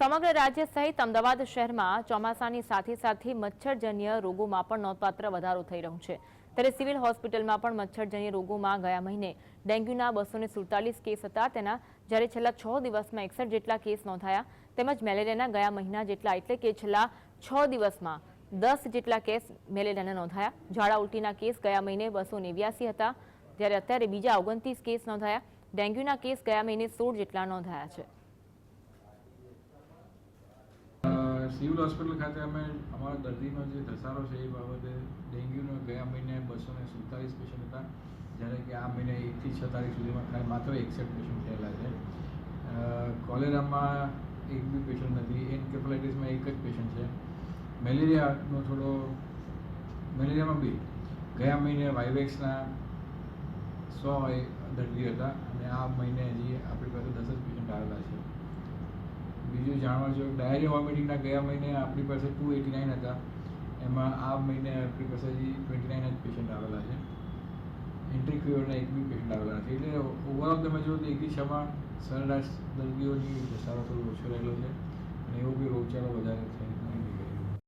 સમગ્ર રાજ્ય સહિત અમદાવાદ શહેરમાં ચોમાસાની સાથે સાથે મચ્છરજન્ય રોગોમાં પણ નોંધપાત્ર વધારો થઈ રહ્યો છે. ત્યારે સિવિલ હોસ્પિટલમાં પણ મચ્છરજન્ય રોગોમાં ગયા મહિને ડેન્ગ્યુના બસો કેસ હતા. તેના જ્યારે છેલ્લા છ દિવસમાં એકસઠ જેટલા કેસ નોંધાયા, તેમજ મેલેરિયાના ગયા મહિના જેટલા એટલે કે છેલ્લા છ દિવસમાં દસ જેટલા કેસ મેલેરિયાના નોંધાયા. ઝાડા ઉલટીના કેસ ગયા મહિને બસો હતા. જ્યારે અત્યારે બીજા ઓગણત્રીસ કેસ નોંધાયા. ડેન્ગ્યુના કેસ ગયા મહિને સોળ જેટલા નોંધાયા છે. સિવિલ હોસ્પિટલ ખાતે અમે અમારા દર્દીનો જે ધસારો છે એ બાબતે ડેન્ગ્યુનો ગયા મહિને બસો ને સુડતાલીસ પેશન્ટ હતા. જ્યારે કે આ મહિને એકથી છ સુધીમાં ખાલી માત્ર એકસઠ પેશન્ટ થયેલા છે. કોલેરામાં એક બી પેશન્ટ નથી, એન્કેફલાઇટિસમાં એક જ પેશન્ટ છે. મેલેરિયાનો થોડો, મેલેરિયામાં બી. ગયા મહિને વાઇવેક્સના સો દર્દી હતા અને આ મહિને હજી આપણી પાસે દસ જ પેશન્ટ આવેલા છે જાણવા જો ડાયરી વોમિટિંગના ગયા મહિને આપણી પાસે ટુ એટી નાઇન હતા એમાં આ મહિને આપણી પાસે હજી ટ્વેન્ટી નાઇન જ પેશન્ટ આવેલા છે એન્ટ્રી ક્યુરના એક બી પેશન્ટ આવેલા નથી એટલે ઓવરઓલ તમે જુઓ તો એક દિશામાં સરેરાશ દર્દીઓની ઘસારો થોડો ઓછો રહેલો છે અને એવો બી રોગચાળો છે.